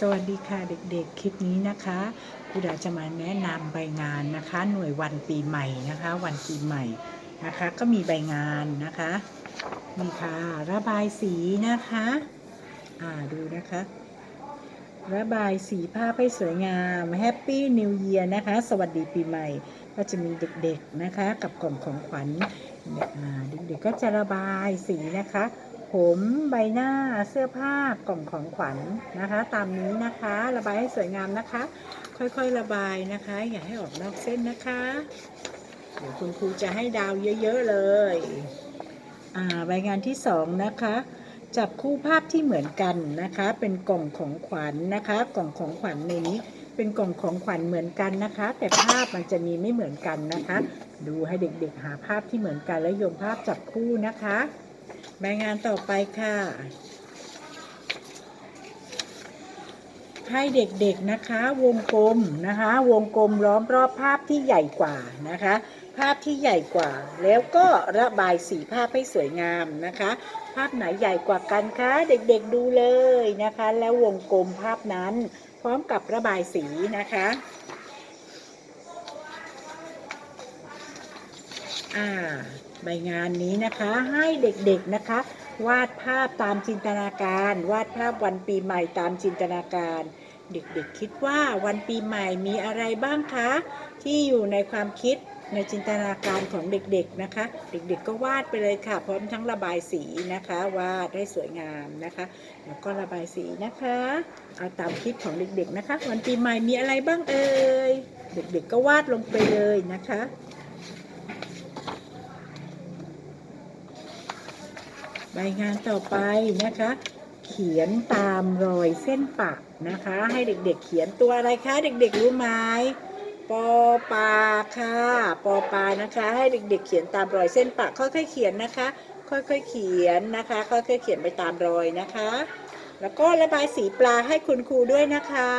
สวัสดีค่ะเด็กๆ คลิปนี้นะคะครูดาจะมาแนะนำใบงานนะคะ หน่วยวันปีใหม่นะคะ วันปีใหม่นะคะ ก็มีใบงานนะคะนี่ค่ะระบายสีนะคะอ่าดูนะคะ ระบายสีภาพให้สวยงามแฮปปี้นิวเยียนะคะ สวัสดีปีใหม่ ก็จะมีเด็กๆนะคะ กับกล่องของขวัญเด็กๆก็จะระบายสีนะคะ ผมใบหน้าเสื้อผ้ากล่องของขวัญนะคะ ตามนี้นะคะ ระบายให้สวยงามนะคะ ค่อยๆระบายนะคะ อย่าให้ออกนอกเส้นนะคะเดี๋ยวคุณครูจะให้ดาวเยอะ ๆ เลยอ่าใบงานที่สองนะคะจับคู่ภาพที่เหมือนกันนะคะ เป็นกล่องของขวัญนะคะ กล่องของขวัญในนี้ เป็นกล่องของขวัญเหมือนกันนะคะ แต่ภาพมันจะมีไม่เหมือนกันนะคะ ดูให้เด็กๆหาภาพที่เหมือนกันแล้วโยงภาพจับคู่นะคะ ใบงานต่อไปค่ะ ให้เด็กๆนะคะ วงกลมนะคะ วงกลมล้อมรอบภาพที่ใหญ่กว่านะคะ ภาพที่ใหญ่กว่า แล้วก็ระบายสีภาพให้สวยงามนะคะ ภาพไหนใหญ่กว่ากันคะเด็กๆดูเลยนะคะ แล้ววงกลมภาพนั้นพร้อมกับระบายสีนะคะ อ่าใบงานนี้นะคะให้เด็กๆนะคะ วาดภาพตามจินตนาการ วาดภาพวันปีใหม่ตามจินตนาการ เด็กๆคิดว่าวันปีใหม่มีอะไรบ้างคะ ที่อยู่ในความคิดในจินตนาการของเด็กๆนะคะ เด็กๆก็วาดไปเลยค่ะ พร้อมทั้งระบายสีนะคะ วาดให้สวยงามนะคะแล้วก็ระบายสีนะคะเอาตามคิดของเด็กๆนะคะ วันปีใหม่มีอะไรบ้างเอ่ยเด็กๆก็วาดลงไปเลยนะคะ ใบงานต่อไปนะคะ เขียนตามรอยเส้นปักนะคะ ให้เด็กๆเขียนตัวอะไรคะ เด็กๆรู้ไหมปอปลาค่ะปอปลานะคะ ให้เด็กๆเขียนตามรอยเส้นปักค่อยๆเขียนนะคะ ค่อยๆเขียนนะคะ ค่อยๆเขียนไปตามรอยนะคะ แล้วก็ระบายสีปลาให้คุณครูด้วยนะคะ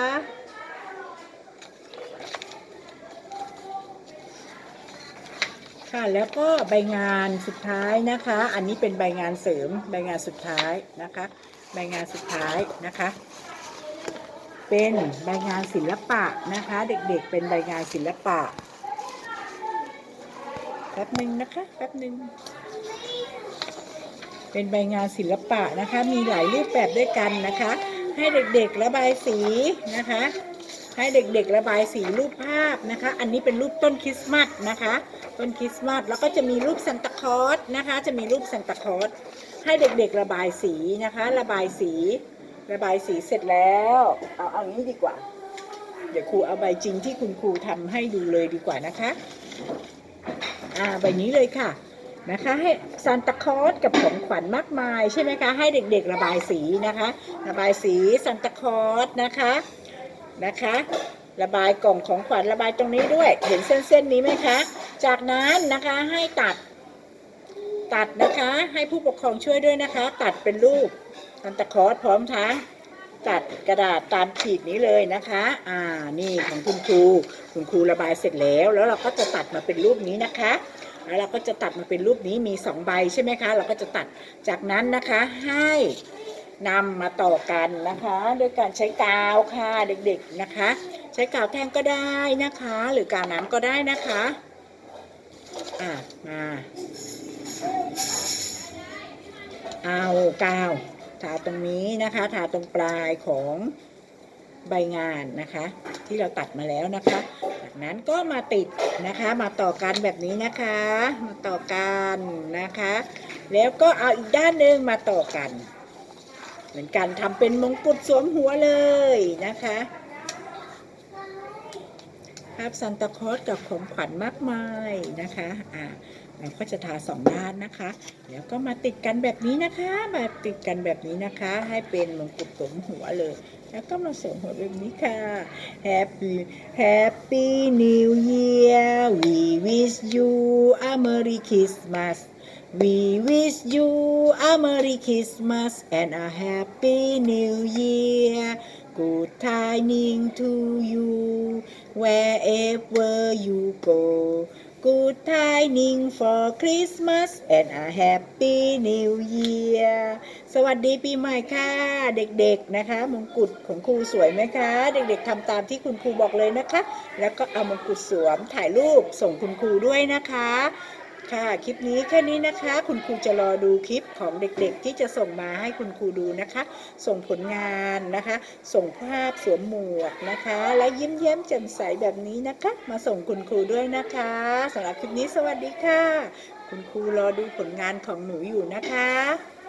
ค่ะแล้วก็ใบงานสุดท้ายนะคะ อันนี้เป็นใบงานเสริมใบงานสุดท้ายนะคะ ใบงานสุดท้ายนะคะ เป็นใบงานศิลปะนะคะ เด็กๆเป็นใบงานศิลปะแป๊บหนึ่งนะคะแป๊บหนึ่งเป็นใบงานศิลปะนะคะ มีหลายรูปแบบด้วยกันนะคะ ให้เด็กๆระบายสีนะคะ ให้เด็กๆระบายสีรูปภาพนะคะ อันนี้เป็นรูปต้นคริสต์มาสนะคะ ต้นคริสต์มาสแล้วก็จะมีรูปซันตาคลอสนะคะ จะมีรูปซันตาคลอสให้เด็กๆระบายสีนะคะ ระบายสี ระบายสีเสร็จแล้วเอาเอางี้ดีกว่า เดี๋ยวครูเอาใบจริงที่คุณครูทำให้ดูเลยดีกว่านะคะอ่าใบนี้เลยค่ะนะคะให้ซานตาคลอสกับของขวัญมากมายใช่ไหมคะให้เด็กๆระบายสีนะคะ ระบายสีซานตาคลอสนะคะ นะคะ ระบายกล่องของขวัญระบายตรงนี้ด้วย เห็นเส้นๆนี้ไหมคะ จากนั้นนะคะให้ตัดตัดนะคะ ให้ผู้ปกครองช่วยด้วยนะคะ ตัดเป็นรูปซันตาคอสพร้อมทั้งตัดกระดาษตามขีดนี้เลยนะคะ อ่า นี่ของคุณครู คุณครูระบายเสร็จแล้ว แล้วเราก็จะตัดมาเป็นรูปนี้นะคะ แล้วเราก็จะตัดมาเป็นรูปนี้มีสองใบใช่ไหมคะ เราก็จะตัด จากนั้นนะคะให้ นำมาต่อกันนะคะด้วยการใช้กาวค่ะเด็กๆนะคะ ใช้กาวแท่งก็ได้นะคะ หรือกาวน้ำก็ได้นะคะอะมาเอากาวทาตรงนี้นะคะทาตรงปลายของใบงานนะคะ ที่เราตัดมาแล้วนะคะ จากนั้นก็มาติดนะคะมาต่อกันแบบนี้นะคะ มาต่อกันนะคะ แล้วก็เอาอีกด้านหนึ่งมาต่อกัน เหมือนกันทำเป็นมงกุฎสวมหัวเลยนะคะาพซันตาคลอสกับของขวัญมากมายนะคะอ่าเราก็จะทาสองด้านนะคะ แล้วก็มาติดกันแบบนี้นะคะ มาติดกันแบบนี้นะคะ ให้เป็นมงกุฎสมหัวเลย แล้วก็มาสวมหัวแบบนี้ค่ะ Happy Happy New Year We wish you a Merry Christmas We wish you a Merry Christmas and a Happy New Year Good tidings to you wherever you go Good tidings for Christmas and a happy new year สวัสดีปีใหม่ค่ะ เด็กๆนะคะ มงกุฎของครูสวยไหมคะ เด็กๆทำตามที่คุณครูบอกเลยนะคะ แล้วก็เอามงกุฎสวมถ่ายรูปส่งคุณครูด้วยนะคะ ค่ะ คลิปนี้แค่นี้นะคะ คุณครูจะรอดูคลิปของเด็กๆ ที่จะส่งมาให้คุณครูดูนะคะ ส่งผลงานนะคะ ส่งภาพสวมหมวกนะคะ และยิ้มแย้มแจ่มใสแบบนี้นะคะ มาส่งคุณครูด้วยนะคะสำหรับคลิปนี้สวัสดีค่ะ คุณครูรอดูผลงานของหนูอยู่นะคะ